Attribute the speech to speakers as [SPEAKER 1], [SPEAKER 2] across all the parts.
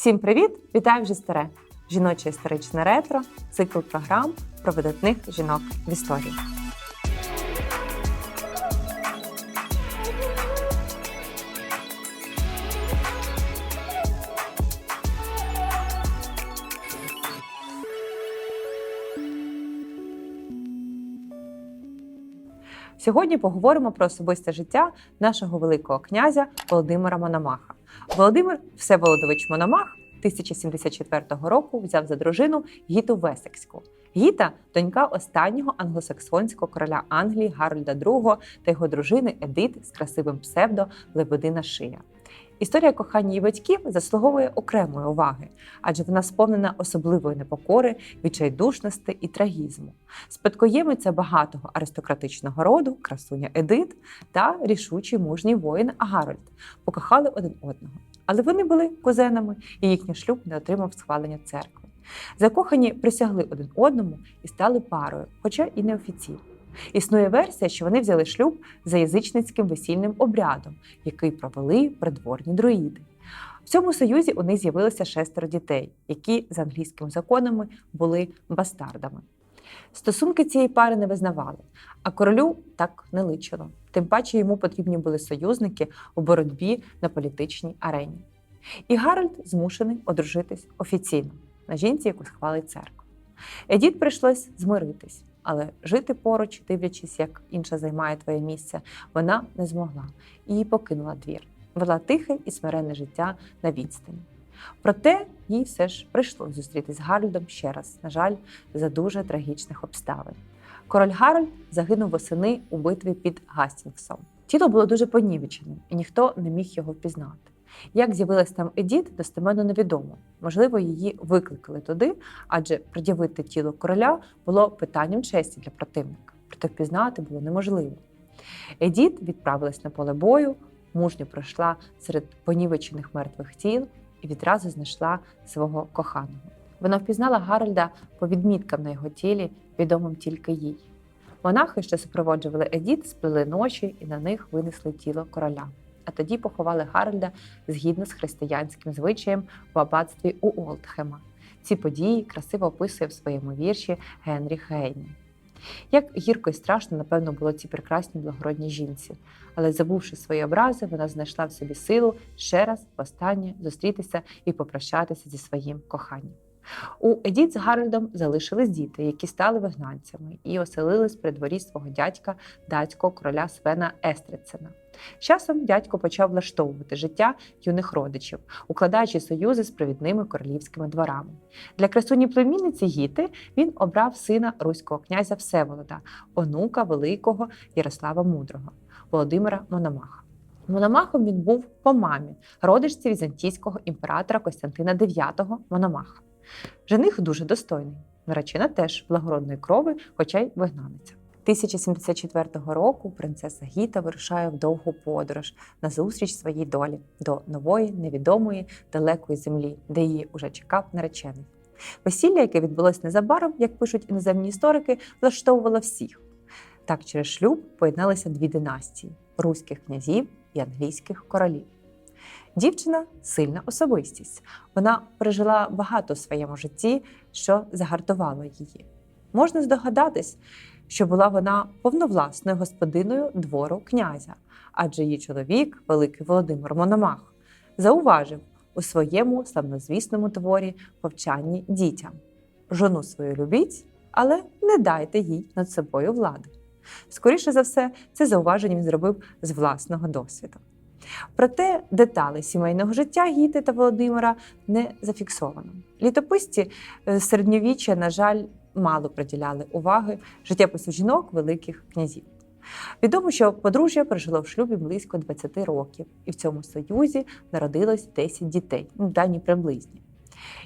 [SPEAKER 1] Всім привіт! Вітаю вже старе! Жіноче історичне ретро, цикл програм про видатних жінок в історії. Сьогодні поговоримо про особисте життя нашого великого князя Володимира Мономаха. Володимир Всеволодович Мономах 1074 року взяв за дружину Гіту Весекську. Гіта донька останнього англосаксонського короля Англії Гарольда II та його дружини Едит з красивим псевдо Лебедина Шия. Історія кохання її батьків заслуговує окремої уваги, адже вона сповнена особливої непокори, відчайдушності і трагізму. Спадкоємиця багатого аристократичного роду, красуня Едит та рішучий мужній воїн Гарольд покохали один одного. Але вони були кузенами, і їхній шлюб не отримав схвалення церкви. Закохані присягли один одному і стали парою, хоча і неофіційно. Існує версія, що вони взяли шлюб за язичницьким весільним обрядом, який провели придворні друїди. В цьому союзі у них з'явилося шестеро дітей, які за англійськими законами були бастардами. Стосунки цієї пари не визнавали, а королю так не личило. Тим паче йому потрібні були союзники у боротьбі на політичній арені. І Гарольд змушений одружитись офіційно на жінці, яку схвалить церква. Едіт прийшлось змиритись, але жити поруч, дивлячись, як інша займає твоє місце, вона не змогла і покинула двір. Вела тихе і смиренне життя на відстані. Проте їй все ж прийшлось зустрітись з Гарольдом ще раз, на жаль, за дуже трагічних обставин. Король Гарольд загинув восени у битві під Гастінгсом. Тіло було дуже понівеченим, і ніхто не міг його впізнати. Як з'явилась там Едіт, достеменно невідомо. Можливо, її викликали туди, адже пред'явити тіло короля було питанням честі для противника, проте впізнати було неможливо. Едіт відправилась на поле бою, мужньо пройшла серед понівечених мертвих тіл і відразу знайшла свого коханого. Вона впізнала Гарольда по відміткам на його тілі, відомим тільки їй. Монахи, що супроводжували Едіт, сплели ночі і на них винесли тіло короля. А тоді поховали Гарольда згідно з християнським звичаєм в аббатстві у Олдхема. Ці події красиво описує в своєму вірші Генрі Гейне. Як гірко і страшно, напевно, було цій прекрасній благородній жінці, але забувши свої образи, вона знайшла в собі силу ще раз востаннє зустрітися і попрощатися зі своїм коханням. У Едіт з Гарольдом залишились діти, які стали вигнанцями, і оселились при дворі свого дядька, датського короля Свена Естрицена. Часом дядько почав влаштовувати життя юних родичів, укладаючи союзи з провідними королівськими дворами. Для красуні племінниці Гіти він обрав сина руського князя Всеволода, онука великого Ярослава Мудрого, Володимира Мономаха. Мономахом він був по мамі, родичці візантійського імператора Костянтина IX Мономаха. Жених дуже достойний. Наречена теж благородної крови, хоча й вигнаниця. 1074 року принцеса Гіта вирушає в довгу подорож на зустріч своїй долі до нової, невідомої, далекої землі, де її уже чекав наречений. Весілля, яке відбулось незабаром, як пишуть іноземні історики, влаштовувало всіх. Так, через шлюб поєдналися дві династії руських князів і англійських королів. Дівчина сильна особистість. Вона пережила багато в своєму житті, що загартувало її. Можна здогадатись, що була вона повновласною господиною двору князя, адже її чоловік, великий Володимир Мономах, зауважив у своєму славнозвісному творі повчанні дітям: жону свою любіть, але не дайте їй над собою влади. Скоріше за все, це зауваження він зробив з власного досвіду. Проте деталі сімейного життя Гіти та Володимира не зафіксовано. Літописці е, середньовіччя, на жаль, мало приділяли уваги життєпису жінок великих князів. Відомо, що подружжя прожило в шлюбі близько 20 років, і в цьому союзі народилось 10 дітей, ну, дані приблизні.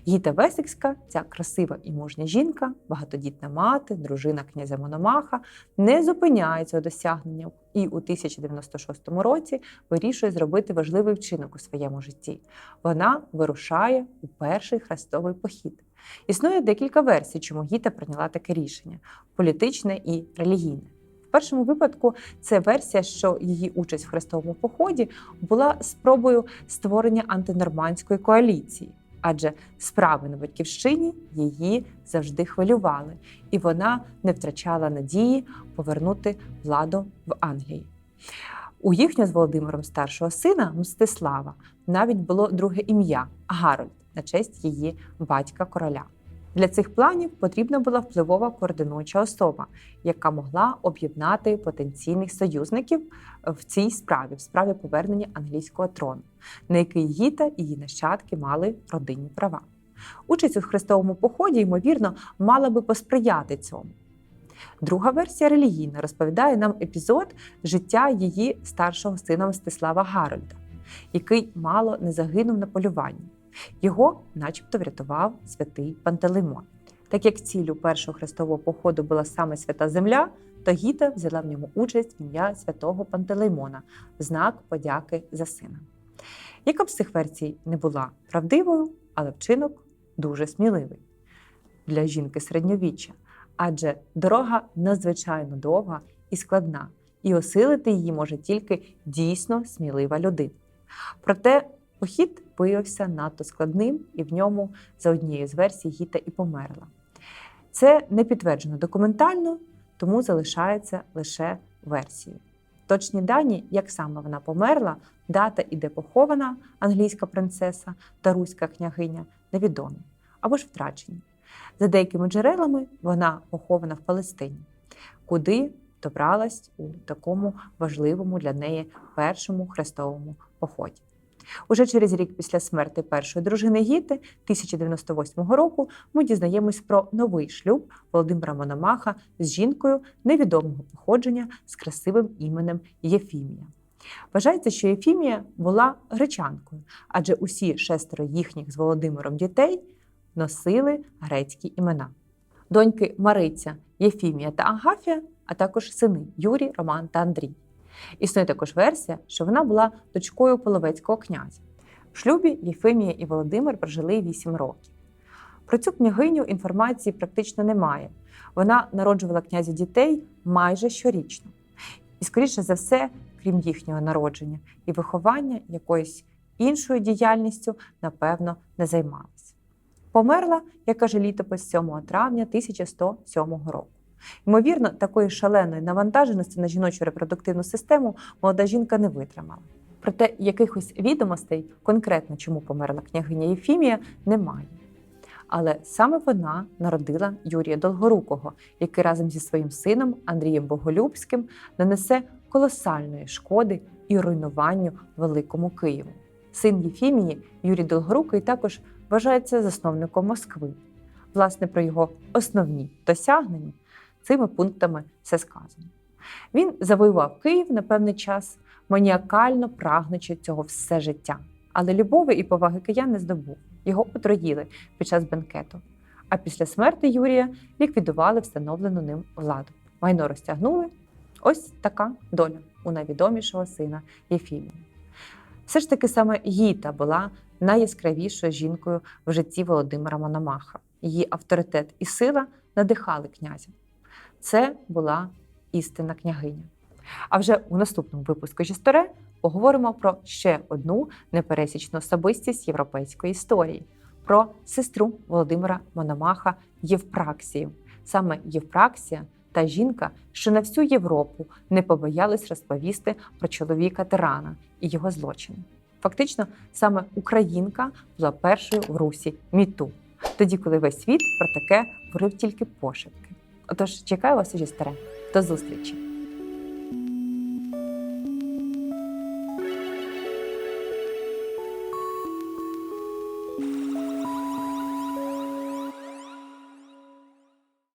[SPEAKER 1] Гіта Весекська, ця красива і мужня жінка, багатодітна мати, дружина князя Мономаха, не зупиняє цього досягнення і у 1096 році вирішує зробити важливий вчинок у своєму житті. Вона вирушає у перший хрестовий похід. Існує декілька версій, чому Гіта прийняла таке рішення політичне і релігійне. В першому випадку це версія, що її участь в хрестовому поході була спробою створення антинормандської коаліції. адже справи на батьківщині її завжди хвилювали, і вона не втрачала надії повернути владу в Англії. У їхнього з Володимиром старшого сина Мстислава навіть було друге ім'я Гарольд на честь її батька короля. Для цих планів потрібна була впливова координуюча особа, яка могла об'єднати потенційних союзників в цій справі, в справі повернення англійського трону, на який Гіта і її нащадки мали родинні права. Участь у хрестовому поході, ймовірно, мала би посприяти цьому. Друга версія релігійна розповідає нам епізод життя її старшого сина Мстислава Гарольда, який мало не загинув на полюванні. Його, начебто, врятував святий Пантелеймон. Так як ціллю першого хрестового походу була саме свята земля, то Гіта взяла в ньому участь в ім'я святого Пантелеймона в знак подяки за сина. Яка б з цих версій не була правдивою, але вчинок дуже сміливий для жінки середньовіччя, адже дорога надзвичайно довга і складна, і осилити її може тільки дійсно смілива людина. Проте похід виявився надто складним, і в ньому, за однією з версій, Гіта і померла. Це не підтверджено документально, тому залишається лише версією. Точні дані, як саме вона померла, дата і де похована англійська принцеса та руська княгиня, невідомі або ж втрачені. За деякими джерелами, вона похована в Палестині, куди добралась у такому важливому для неї першому хрестовому поході. Уже через рік після смерти першої дружини Гіти 1098 року ми дізнаємось про новий шлюб Володимира Мономаха з жінкою невідомого походження з красивим іменем Єфімія. Вважається, що Єфімія була гречанкою, адже усі шестеро їхніх з Володимиром дітей носили грецькі імена. Доньки Мариця, Єфімія та Агафія, а також сини Юрій, Роман та Андрій. Існує також версія, що вона була дочкою половецького князя. В шлюбі Єфимія і Володимир прожили 8 років. Про цю княгиню інформації практично немає. Вона народжувала князю дітей майже щорічно. І, скоріше за все, крім їхнього народження і виховання якоюсь іншою діяльністю, напевно, не займалася. Померла, як каже літопис 7 травня 1107 року. Ймовірно, такої шаленої навантаженості на жіночу репродуктивну систему молода жінка не витримала. Проте якихось відомостей, конкретно чому померла княгиня Єфімія, немає. Але саме вона народила Юрія Долгорукого, який разом зі своїм сином Андрієм Боголюбським нанесе колосальної шкоди і руйнуванню великому Києву. Син Єфімії Юрій Долгорукий також вважається засновником Москви. Власне, про його основні досягнення цими пунктами все сказано. Він завоював Київ на певний час, маніакально прагнучи цього все життя. Але любові і поваги киян не здобув. Його отруїли під час бенкету. А після смерти Юрія ліквідували встановлену ним владу. Майно розтягнули. Ось така доля у найвідомішого сина Єфімія. Все ж таки саме Гіта була найяскравішою жінкою в житті Володимира Мономаха. Її авторитет і сила надихали князя. Це була істинна княгиня. А вже у наступному випуску «Жісторе» поговоримо про ще одну непересічну особистість європейської історії про сестру Володимира Мономаха Євпраксію. Саме Євпраксія та жінка, що на всю Європу не побоялись розповісти про чоловіка тирана і його злочини. Фактично, саме Українка була першою в Русі міту, тоді, коли весь світ про таке говорив тільки пошепки. Отож, чекаю вас уже старе. До зустрічі!